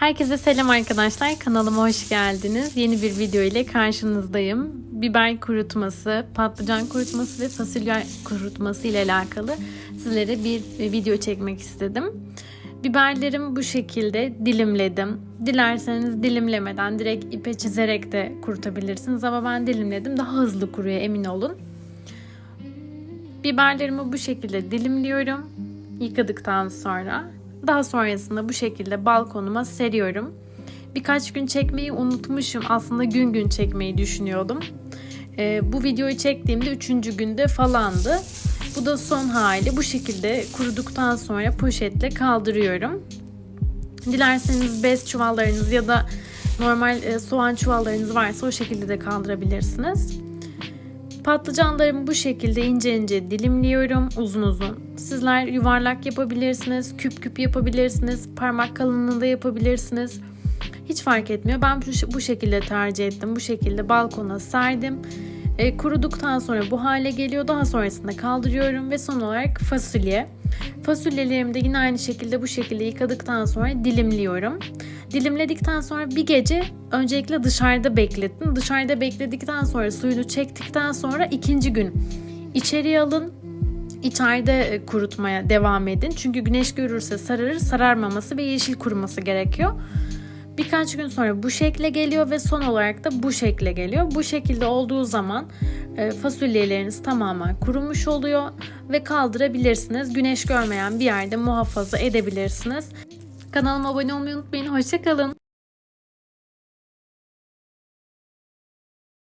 Herkese selam arkadaşlar. Kanalıma hoş geldiniz. Yeni bir video ile karşınızdayım. Biber kurutması, patlıcan kurutması ve fasulye kurutması ile alakalı sizlere bir video çekmek istedim. Biberlerimi bu şekilde dilimledim. Dilerseniz dilimlemeden direkt ipe çizerek de kurutabilirsiniz ama ben dilimledim. Daha hızlı kuruyor emin olun. Biberlerimi bu şekilde dilimliyorum. Yıkadıktan sonra daha sonrasında bu şekilde balkonuma seriyorum. Birkaç gün çekmeyi unutmuşum. Aslında gün gün çekmeyi düşünüyordum. Ee, bu videoyu çektiğimde üçüncü günde falandı. Bu da son hali. Bu şekilde kuruduktan sonra poşetle kaldırıyorum. Dilerseniz bez çuvallarınız ya da normal e, soğan çuvallarınız varsa o şekilde de kaldırabilirsiniz. Patlıcanlarımı bu şekilde ince ince dilimliyorum uzun uzun. Sizler yuvarlak yapabilirsiniz, küp küp yapabilirsiniz, parmak kalınlığında yapabilirsiniz. Hiç fark etmiyor. Ben bu, şekilde tercih ettim. Bu şekilde balkona serdim. E, kuruduktan sonra bu hale geliyor. Daha sonrasında kaldırıyorum ve son olarak fasulye. Fasulyelerimi de yine aynı şekilde bu şekilde yıkadıktan sonra dilimliyorum. Dilimledikten sonra bir gece öncelikle dışarıda beklettim. Dışarıda bekledikten sonra suyunu çektikten sonra ikinci gün içeriye alın. İçeride kurutmaya devam edin. Çünkü güneş görürse sararır, sararmaması ve yeşil kuruması gerekiyor. Birkaç gün sonra bu şekle geliyor ve son olarak da bu şekle geliyor. Bu şekilde olduğu zaman e, fasulyeleriniz tamamen kurumuş oluyor ve kaldırabilirsiniz. Güneş görmeyen bir yerde muhafaza edebilirsiniz. Kanalıma abone olmayı unutmayın. Hoşçakalın.